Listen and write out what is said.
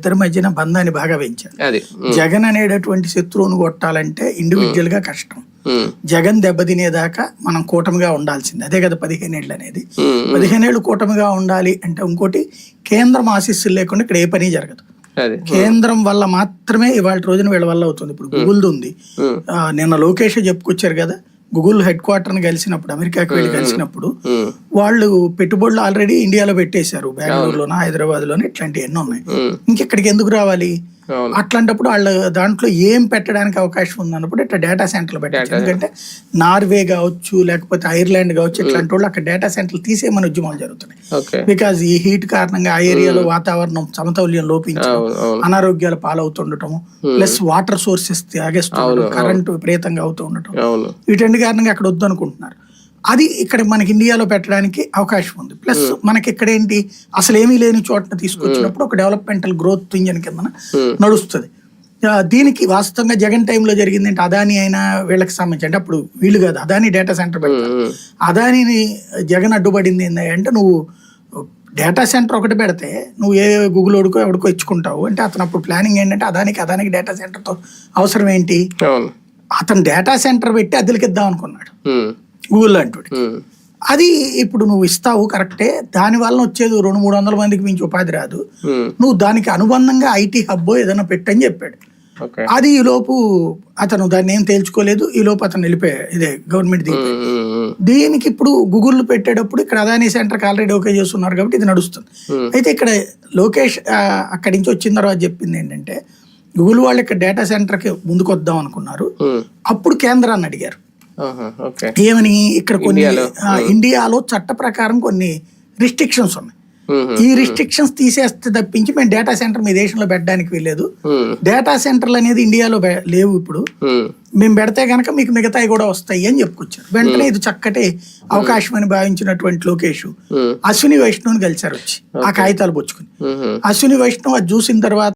ఇద్దరి మధ్యన బంధాన్ని బాగా అది. ఉమ్, జగన్ అనేటటువంటి శత్రువును కొట్టాలంటే ఇండివిజువల్గా కష్టం. జగన్ దెబ్బతినేదాకా మనం కూటమిగా ఉండాల్సింది. అదే కదా పదిహేను ఏళ్ళు అనేది పదిహేను ఏళ్ళు కూటమిగా ఉండాలి అంటే ఇంకోటి కేంద్రం ఆశీస్సులు లేకుండా ఇక్కడ ఏ పని జరగదు. కేంద్రం వల్ల మాత్రమే ఇవాళ రోజున వీళ్ళ వల్ల అవుతుంది. ఇప్పుడు గూగుల్ది ఉంది. నిన్న లోకేష్ చెప్పుకొచ్చారు కదా. గూగుల్ హెడ్ క్వార్టర్ని కలిసినప్పుడు అమెరికాకి వెళ్ళి కలిసినప్పుడు వాళ్ళు పెట్టుబడులు ఆల్రెడీ ఇండియాలో పెట్టేశారు. బెంగళూరులోన హైదరాబాద్లోనే ఇట్లాంటివి ఎన్నో ఉన్నాయి ఇంకెక్కడికి ఎందుకు రావాలి? అట్లాంటప్పుడు వాళ్ళ దాంట్లో ఏం పెట్టడానికి అవకాశం ఉందన్నప్పుడు ఇట్లా డేటా సెంటర్లు పెట్టచ్చు. ఎందుకంటే నార్వే కావచ్చు లేకపోతే ఐర్లాండ్ కావచ్చు ఇట్లాంటి వాళ్ళు అక్కడ డేటా సెంటర్లు తీసేయమని ఉద్యమాలు జరుగుతున్నాయి. బికాజ్ ఈ హీట్ కారణంగా ఆ ఏరియాలో వాతావరణం సమతౌల్యం లోపించడం అనారోగ్యాలు పాలవుతుండటం ప్లస్ వాటర్ సోర్సెస్ తాగేస్తుండటం కరెంటు విపరీతంగా అవుతూ ఉండటం. వీటన్ని కారణంగా అక్కడ వద్దు అనుకుంటున్నారు అది ఇక్కడ మనకి ఇండియాలో పెట్టడానికి అవకాశం ఉంది. ప్లస్ మనకి ఇక్కడ ఏంటి అసలు ఏమీ లేని చోటన తీసుకొచ్చినప్పుడు ఒక డెవలప్మెంటల్ గ్రోత్ ఇంజన్ కింద నడుస్తుంది. దీనికి వాస్తవంగా జగన్ టైంలో జరిగింది అంటే అదాని అయినా వీళ్ళకి సంబంధించి అంటే అప్పుడు వీళ్ళు కాదు అదాని డేటా సెంటర్ పెడతారు. అదానిని జగన్ అడ్డుపడింది అంటే నువ్వు డేటా సెంటర్ ఒకటి పెడితే నువ్వు ఏ గూగుల్ ఓడుకో ఎవడికో ఇచ్చుకుంటావు. అంటే అతను అప్పుడు ప్లానింగ్ ఏంటంటే అదానికి అదానికి డేటా సెంటర్తో అవసరం ఏంటి? అతను డేటా సెంటర్ పెట్టి అద్దెలకి ఇద్దాం అనుకున్నాడు గూగుల్ ఉమ్, అది ఇప్పుడు నువ్వు ఇస్తావు కరెక్టే దాని వల్ల వచ్చేది రెండు మూడు వందల మందికి మించి ఉపాధి రాదు. నువ్వు దానికి అనుబంధంగా ఐటీ హబ్బో ఏదైనా పెట్టని చెప్పాడు. అది ఈ లోపు అతను దాన్ని ఏం తేల్చుకోలేదు ఈ లోపు అతను వెళ్ళిపోయాడు ఇదే గవర్నమెంట్ దీనికి. ఇప్పుడు గూగుల్ పెట్టేటప్పుడు ఇక్కడ అదానీ సెంటర్కి ఆల్రెడీ ఓకే చేస్తున్నారు కాబట్టి ఇది నడుస్తుంది. అయితే ఇక్కడ లోకేష్ అక్కడి నుంచి వచ్చిన తర్వాత చెప్పింది ఏంటంటే గూగుల్ వాళ్ళు ఇక్కడ డేటా సెంటర్కి ముందుకు వద్దాం అనుకున్నారు అప్పుడు కేంద్రాన్ని అడిగారు. ఏమని ఇక్కడ కొన్ని ఇండియాలో? చట్ట ప్రకారం కొన్ని రిస్ట్రిక్షన్స్ ఉన్నాయి. ఈ రిస్ట్రిక్షన్స్ తీసేస్తే తప్పించి మేము డేటా సెంటర్ మీ దేశంలో పెట్టడానికి వెళ్ళలేదు డేటా సెంటర్లు అనేది ఇండియాలో లేవు ఇప్పుడు. మేము. పెడితే కనుక మీకు మిగతాయి కూడా వస్తాయి అని చెప్పుకొచ్చారు. వెంటనే ఇది చక్కటి అవకాశం అని భావించినటువంటి లోకేష్ అశ్విని వైష్ణవ్ని కలిశారు వచ్చి. ఆ కాగితాలు పుచ్చుకుని. అశ్విని వైష్ణవ్ అది చూసిన తర్వాత